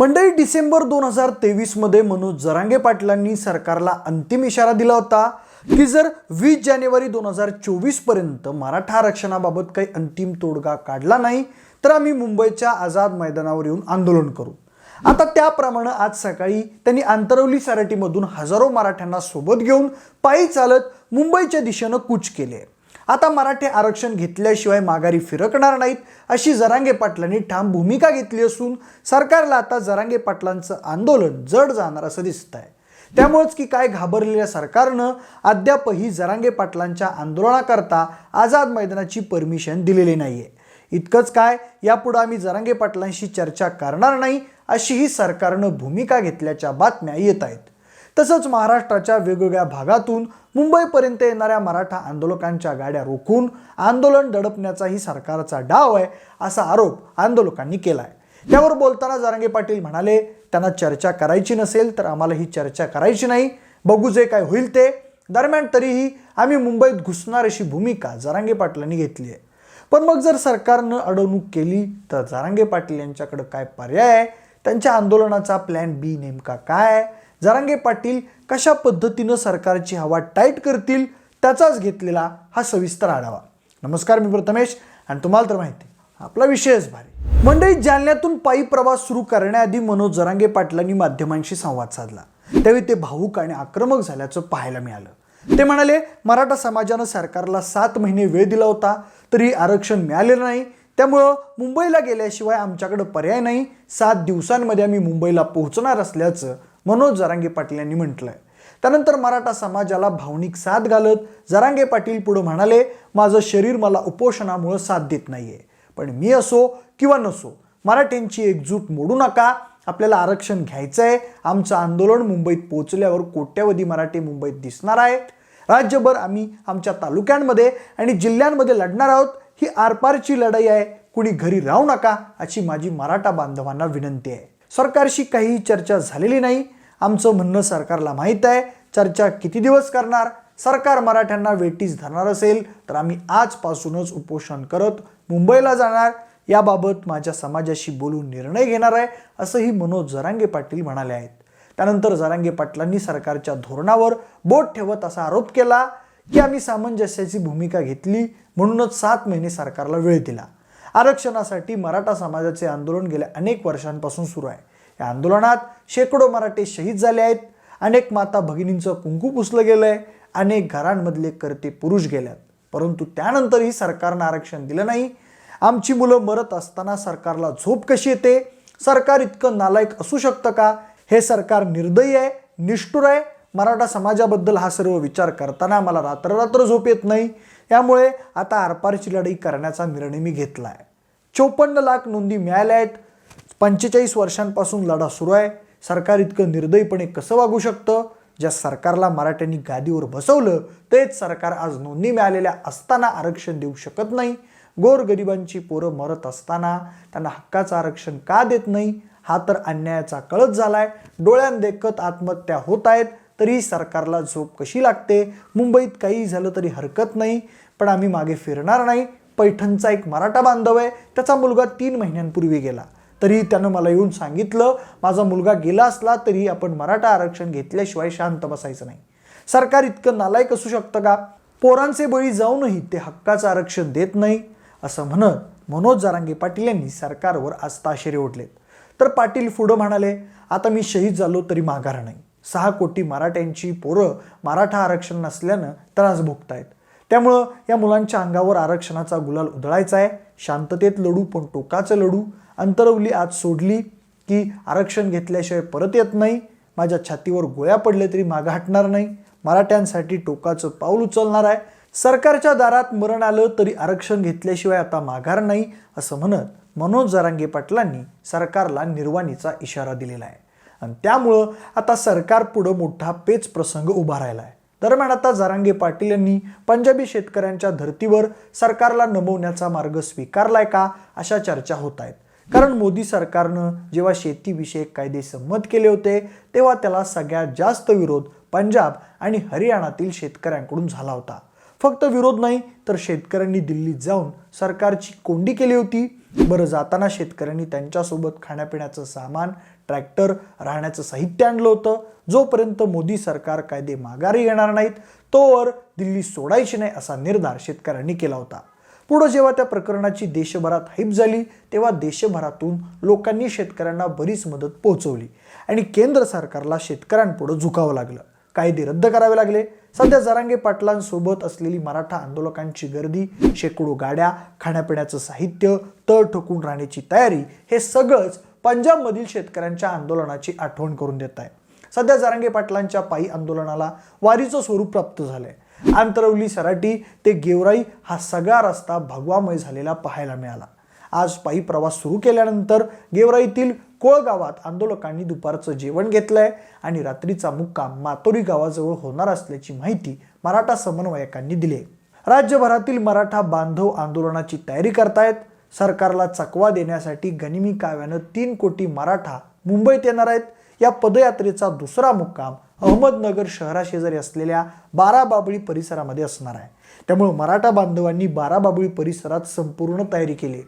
मंडळी डिसेंबर दोन हजार तेवीसमध्ये मनोज जरांगे पाटलांनी सरकारला अंतिम इशारा दिला होता की जर वीस जानेवारी दोन हजार चोवीसपर्यंत मराठा आरक्षणाबाबत काही अंतिम तोडगा काढला नाही तर आम्ही मुंबईच्या आझाद मैदानावर येऊन आंदोलन करू. आता त्याप्रमाणे आज सकाळी त्यांनी आंतरवली सारटीमधून हजारो मराठ्यांना सोबत घेऊन पायी चालत मुंबईच्या दिशेनं कूच केले. आता मराठी आरक्षण घेतल्याशिवाय माघारी फिरकणार नाहीत अशी जरांगे पाटलांनी ठाम भूमिका घेतली असून सरकारला आता जरांगे पाटलांचं आंदोलन जड जाणार असं दिसत आहे त्यामुळेच की काय घाबरलेल्या सरकारनं अद्यापही जरांगे पाटलांच्या आंदोलनाकरता आझाद मैदानाची परमिशन दिलेली नाहीये. इतकंच काय यापुढे आम्ही जरांगे पाटलांशी चर्चा करणार नाही अशीही सरकारनं भूमिका घेतल्याच्या बातम्या येत आहेत. तसंच महाराष्ट्राच्या वेगवेगळ्या भागातून मुंबईपर्यंत येणाऱ्या मराठा आंदोलकांच्या गाड्या रोखून आंदोलन दडपण्याचाही सरकारचा डाव आहे असा आरोप आंदोलकांनी केला आहे त्यावर बोलताना जारांगे पाटील म्हणाले त्यांना चर्चा करायची नसेल तर आम्हाला ही चर्चा करायची नाही. बघू जे काय होईल ते. दरम्यान तरीही आम्ही मुंबईत घुसणार अशी भूमिका जारांगे पाटलांनी घेतली आहे. पण मग जर सरकारनं अडवणूक केली तर जारांगे पाटील यांच्याकडं काय पर्याय आहे? त्यांच्या आंदोलनाचा प्लॅन बी नेमका काय आहे? जरांगे पाटील कशा पद्धतीनं सरकारची हवा टाईट करतील त्याचाच घेतलेला हा सविस्तर आढावा. नमस्कार मी प्रथमेश आणि तुम्हाला तर माहिती आहे, आपला विषयच भारी. मंडळी जालन्यातून पायी प्रवास सुरू करण्याआधी मनोज जरांगे पाटलांनी माध्यमांशी संवाद साधला. त्यावेळी ते भाऊक आणि आक्रमक झाल्याचं पाहायला मिळालं. ते म्हणाले मराठा समाजानं सरकारला सात महिने वेळ दिला होता तरी आरक्षण मिळालेलं नाही. त्यामुळं मुंबईला गेल्याशिवाय आमच्याकडं पर्याय नाही. सात दिवसांमध्ये आम्ही मुंबईला पोहोचणार असल्याचं मनोज जरांगे पाटील यांनी म्हटलंय. त्यानंतर मराठा समाजाला भावनिक साथ घालत जरांगे पाटील पुढे म्हणाले माझं शरीर मला उपोषणामुळं साथ देत नाहीये. पण मी असो किंवा नसो मराठ्यांची एकजूट मोडू नका. आपल्याला आरक्षण घ्यायचं आहे आमचं आंदोलन मुंबईत पोहोचल्यावर कोट्यवधी मराठी मुंबईत दिसणार आहेत राज्यभर आम्ही आमच्या तालुक्यांमध्ये आणि जिल्ह्यांमध्ये लढणार आहोत. ही आरपारची लढाई आहे. कुणी घरी राहू नका अशी माझी मराठा बांधवांना विनंती आहे. सरकारशी काही चर्चा झालेली नाही. आमचं म्हणणं सरकारला माहीत आहे. चर्चा किती दिवस करणार? सरकार मराठ्यांना वेटीस धरणार असेल तर आम्ही आजपासूनच उपोषण करत मुंबईला जाणार. याबाबत माझ्या समाजाशी बोलून निर्णय घेणार आहे असंही मनोज जरांगे पाटील म्हणाले आहेत. त्यानंतर जरांगे पाटलांनी सरकारच्या धोरणावर बोट ठेवत असा आरोप केला की आम्ही सामंजस्याची भूमिका घेतली म्हणूनच सात महिने सरकारला वेळ दिला. आरक्षणासाठी मराठा समाजाचे आंदोलन गेल्या अनेक वर्षांपासून सुरू आहे. या आंदोलनात शेकडो मराठे शहीद झाले आहेत. अनेक माता भगिनींचं कुंकू पुसलं गेलं आहे अनेक घरांमधले करते पुरुष गेल्यात. परंतु त्यानंतरही सरकारनं आरक्षण दिलं नाही. आमची मुलं मरत असताना सरकारला झोप कशी येते? सरकार इतकं नालायक असू शकतं का? हे सरकार निर्दयी आहे निष्ठुर आहे. मराठा समाजाबद्दल हा सर्व विचार करताना मला रात्ररात्र झोप येत नाही. त्यामुळे आता आरपारची लढाई करण्याचा निर्णय मी घेतला आहे चोपन्न लाख नोंदी मिळाल्या आहेत. पंचेचाळीस वर्षांपासून लढा सुरू आहे. सरकार इतकं निर्दयीपणे कसं वागू शकतं? ज्या सरकारला मराठ्यांनी गादीवर बसवलं तेच सरकार आज नोंदी मिळालेल्या असताना आरक्षण देऊ शकत नाही. गोरगरिबांची पोरं मरत असताना त्यांना हक्काचं आरक्षण का देत नाही? हा तर अन्यायाचा कळत झालाय. डोळ्यांदेखत आत्महत्या होत आहेत तरी सरकारला झोप कशी लागते? मुंबईत काही झालं तरी हरकत नाही पण आम्ही मागे फिरणार नाही. पैठणचा एक मराठा बांधव आहे त्याचा मुलगा तीन महिन्यांपूर्वी गेला. तरी त्यानं मला येऊन सांगितलं माझा मुलगा गेला असला तरी आपण मराठा आरक्षण घेतल्याशिवाय शांत बसायचं नाही. सरकार इतकं नालायक असू शकतं का? पोरांचे बळी जाऊनही ते हक्काचं आरक्षण देत नाही असं म्हणत मनोज जारांगे पाटील यांनी सरकारवर आज ताशेरे ओढलेत. तर पाटील पुढं म्हणाले आता मी शहीद झालो तरी माघार नाही. सहा कोटी मराठ्यांची पोरं मराठा आरक्षण नसल्यानं त्रास भोगतायत. त्यामुळं या मुलांच्या अंगावर आरक्षणाचा गुलाल उधळायचा आहे. शांततेत लढू पण टोकाचं लढू. अंतरवली आज सोडली की आरक्षण घेतल्याशिवाय परत येत नाही. माझ्या छातीवर गोळ्या पडले तरी मागं हटणार नाही. मराठ्यांसाठी टोकाचं पाऊल उचलणार आहे. सरकारच्या दारात मरण आलं तरी आरक्षण घेतल्याशिवाय आता माघार नाही असं म्हणत मनोज जरांगे पाटलांनी सरकारला निर्वाणीचा इशारा दिलेला आहे. आणि त्यामुळं आता सरकार पुढं मोठा पेच प्रसंग उभा राहिला आहे. दरम्यान आता जरांगे पाटील यांनी पंजाबी शेतकऱ्यांच्या धर्तीवर सरकारला नमवण्याचा मार्ग स्वीकारलाय का अशा चर्चा होत आहेत. कारण मोदी सरकारनं जेव्हा शेतीविषयक कायदे संमत केले होते तेव्हा त्याला सगळ्यात जास्त विरोध पंजाब आणि हरियाणातील शेतकऱ्यांकडून झाला होता. फक्त विरोध नाही तर शेतकऱ्यांनी दिल्लीत जाऊन सरकारची कोंडी केली होती. बरं जाताना शेतकऱ्यांनी त्यांच्यासोबत खाण्यापिण्याचं सामान ट्रॅक्टर राहण्याचं साहित्य आणलं होतं. जोपर्यंत मोदी सरकार कायदे माघारी घेणार नाहीत तोवर दिल्ली सोडायची नाही असा निर्धार शेतकऱ्यांनी केला होता. पुढं जेव्हा त्या प्रकरणाची देशभरात हाईप झाली तेव्हा देशभरातून लोकांनी शेतकऱ्यांना बरीच मदत पोहोचवली आणि केंद्र सरकारला शेतकऱ्यांपुढं झुकावं लागलं. कायदे रद्द करावे लागले. सध्या जरांगे पाटलांसोबत असलेली मराठा आंदोलकांची गर्दी शेकडो गाड्या खाण्यापिण्याचं साहित्य तळ ठोकून राहण्याची तयारी हे सगळंच पंजाबमधील शेतकऱ्यांच्या आंदोलनाची आठवण करून देत आहे. सध्या जारंगे पाटलांच्या पायी आंदोलनाला वारीचं स्वरूप प्राप्त झालंय. आंतरवली सराटी ते गेवराई हा सगळा रस्ता भगवामय झालेला पाहायला मिळाला. आज पायी प्रवास सुरू केल्यानंतर गेवराईतील कोळगावात आंदोलकांनी दुपारचं जेवण घेतलंय आणि रात्रीचा मुक्काम मातोरी गावाजवळ होणार असल्याची माहिती मराठा समन्वयकांनी दिली आहे. राज्यभरातील मराठा बांधव आंदोलनाची तयारी करतायत. सरकारला चकवा देण्यासाठी गनिमी काव्यानं तीन कोटी मराठा मुंबईत येणार आहेत. या पदयात्रेचा दुसरा मुक्काम अहमदनगर शहराशेजारी असलेल्या बाराबाबळी परिसरामध्ये असणार आहे. त्यामुळे मराठा बांधवांनी बाराबाबळी परिसरात संपूर्ण तयारी केली आहे.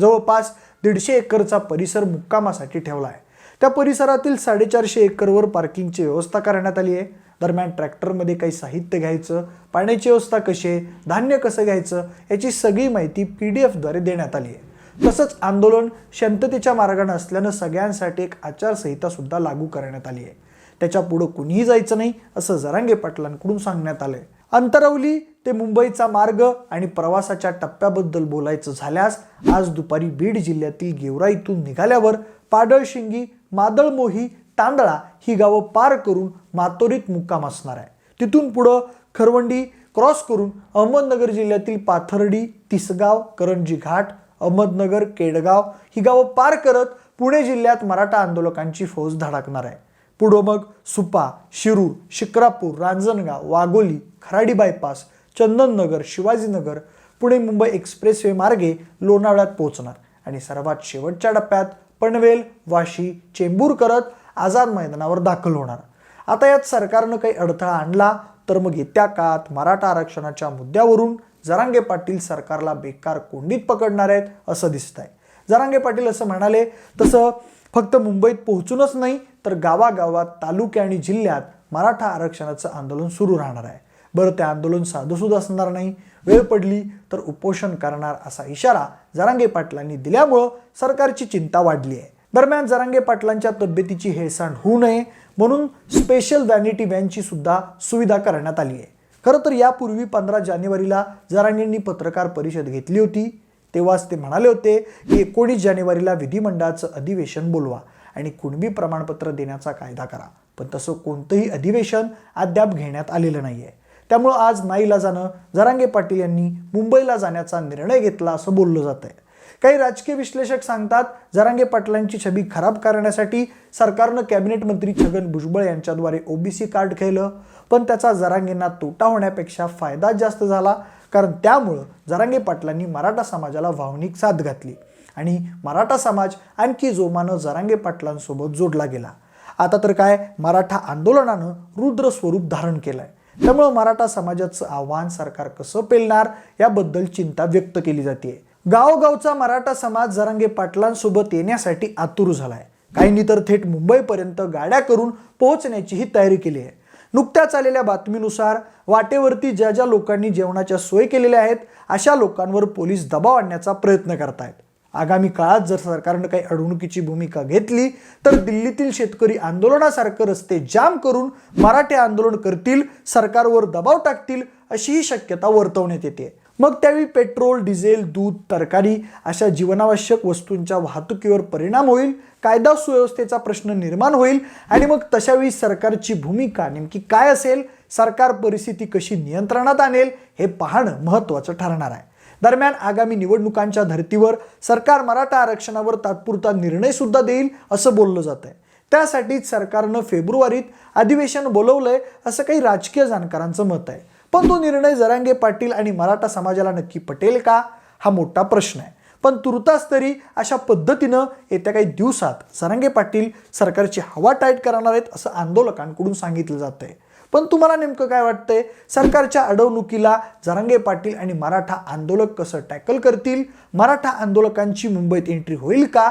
जवळपास दीडशे एकरचा परिसर मुक्कामासाठी ठेवला आहे. त्या परिसरातील साडेचारशे एकरवर पार्किंगची व्यवस्था करण्यात आली आहे. दरम्यान ट्रॅक्टरमध्ये काही साहित्य घ्यायचं पाण्याची व्यवस्था कशी आहे धान्य कसं घ्यायचं याची सगळी माहिती पी डी एफद्वारे देण्यात आली आहे. तसंच आंदोलन शांततेच्या मार्गाने असल्यानं सगळ्यांसाठी एक आचारसंहिता सुद्धा लागू करण्यात आली आहे. त्याच्या पुढं कुणीही जायचं नाही असं जरांगे पाटलांकडून सांगण्यात आलंय. अंतरवली ते मुंबईचा मार्ग आणि प्रवासाच्या टप्प्याबद्दल बोलायचं झाल्यास आज दुपारी बीड जिल्ह्यातील गेवराईतून निघाल्यावर पाडळशिंगी मादळमोही तांदळा ही गावं पार करून मातोरीत मुक्काम असणार आहे. तिथून पुढं खरवंडी क्रॉस करून अहमदनगर जिल्ह्यातील पाथर्डी तिसगाव करंजी घाट अहमदनगर केडगाव ही गावं पार करत पुणे जिल्ह्यात मराठा आंदोलकांची फौज धडकणार आहे. पुढं मग सुपा शिरूर शिक्रापूर रांजणगाव वाघोली खराडी बायपास चंदननगर शिवाजीनगर पुणे मुंबई एक्सप्रेसवे मार्गे लोणावळ्यात पोहोचणार. आणि सर्वात शेवटच्या टप्प्यात पनवेल वाशी चेंबूर करत आझाद मैदानावर दाखल होणार. आता यात सरकारनं काही अडथळा आणला तर मग येत्या काळात मराठा आरक्षणाच्या मुद्द्यावरून जरांगे पाटील सरकारला बेकार कोंडीत पकडणार आहेत असं दिसत आहे जरांगे पाटील असं म्हणाले तसं फक्त मुंबईत पोहोचूनच नाही तर गावागावात तालुके आणि जिल्ह्यात मराठा आरक्षणाचं आंदोलन सुरू राहणार आहे. बरं ते आंदोलन साधूसुद्धा असणार नाही. वेळ पडली तर उपोषण करणार असा इशारा जरांगे पाटलांनी दिल्यामुळं सरकारची चिंता वाढली आहे. दरम्यान जरांगे पाटलांच्या तब्येतीची हेळसांड होऊ नये म्हणून स्पेशल व्हॅनिटी व्हॅनची सुद्धा सुविधा करण्यात आली आहे. खरं तर यापूर्वी पंधरा जानेवारीला जरांगेंनी पत्रकार परिषद घेतली होती. तेव्हाच ते म्हणाले होते की एकोणीस जानेवारीला विधिमंडळाचं अधिवेशन बोलवा आणि कुणबी प्रमाणपत्र देण्याचा कायदा करा. पण तसं कोणतंही अधिवेशन अद्याप घेण्यात आलेलं नाही आहे त्यामुळं आज नाईला जाणं जरांगे पाटील यांनी मुंबईला जाण्याचा निर्णय घेतला असं बोललं जात आहे काही राजकीय विश्लेषक सांगतात जरांगे पाटलांची छबी खराब करण्यासाठी सरकारनं कॅबिनेट मंत्री छगन भुजबळ यांच्याद्वारे ओबीसी कार्ड केलं. पण त्याचा जरांगेंना तोटा होण्यापेक्षा फायदा जास्त झाला कारण त्यामुळं जरांगे पाटलांनी मराठा समाजाला भावनिक साथ घातली. आणि मराठा समाज आणखी जोमानं जरांगे पाटलांसोबत जोडला गेला. आता तर काय मराठा आंदोलनानं रुद्र स्वरूप धारण केलंय. त्यामुळं मराठा समाजाचं आव्हान सरकार कसं पेलणार याबद्दल चिंता व्यक्त केली जाते गावगावचा मराठा समाज जरांगे पाटलांसोबत येण्यासाठी आतुर झालाय. काहींनी तर थेट मुंबईपर्यंत गाड्या करून पोहोचण्याचीही तयारी केली आहे. नुकत्याच आलेल्या बातमीनुसार वाटेवरती ज्या ज्या लोकांनी जेवणाच्या सोय केलेल्या आहेत अशा लोकांवर पोलीस दबाव आणण्याचा प्रयत्न करतायत. आगामी काळात जर सरकारनं काही अडवणुकीची भूमिका घेतली तर दिल्लीतील शेतकरी आंदोलनासारखं रस्ते जाम करून मराठे आंदोलन करतील सरकारवर दबाव टाकतील अशीही शक्यता वर्तवण्यात येते. मग त्यावेळी पेट्रोल डिझेल दूध तरकारी अशा जीवनावश्यक वस्तूंच्या वाहतुकीवर परिणाम होईल कायदा सुव्यवस्थेचा प्रश्न निर्माण होईल आणि मग तशावेळी सरकारची भूमिका नेमकी काय असेल सरकार परिस्थिती कशी नियंत्रणात आणेल हे पाहणं महत्त्वाचं ठरणार आहे. दरम्यान आगामी निवडणुकांच्या धर्तीवर सरकार मराठा आरक्षणावर तात्पुरता निर्णय सुद्धा देईल असं बोललं जात आहे. त्यासाठीच सरकारनं फेब्रुवारीत अधिवेशन बोलवलंय असं काही राजकीय जाणकारांचं मत आहे. पण तो निर्णय जरांगे पाटील आणि मराठा समाजाला नक्की पटेल का? हा मोठा प्रश्न आहे. पण तुर्तास तरी अशा पद्धतीनं येत्या काही दिवसात सरांगे पाटील सरकारची हवा टाईट करणार आहेत असं आंदोलकांकडून सांगितलं जात आहे पण तुम्हाला नेमकं काय वाटतंय? सरकारच्या अडवणुकीला जरांगे पाटील आणि मराठा आंदोलक कसं टॅकल करतील? मराठा आंदोलकांची मुंबईत एंट्री होईल का?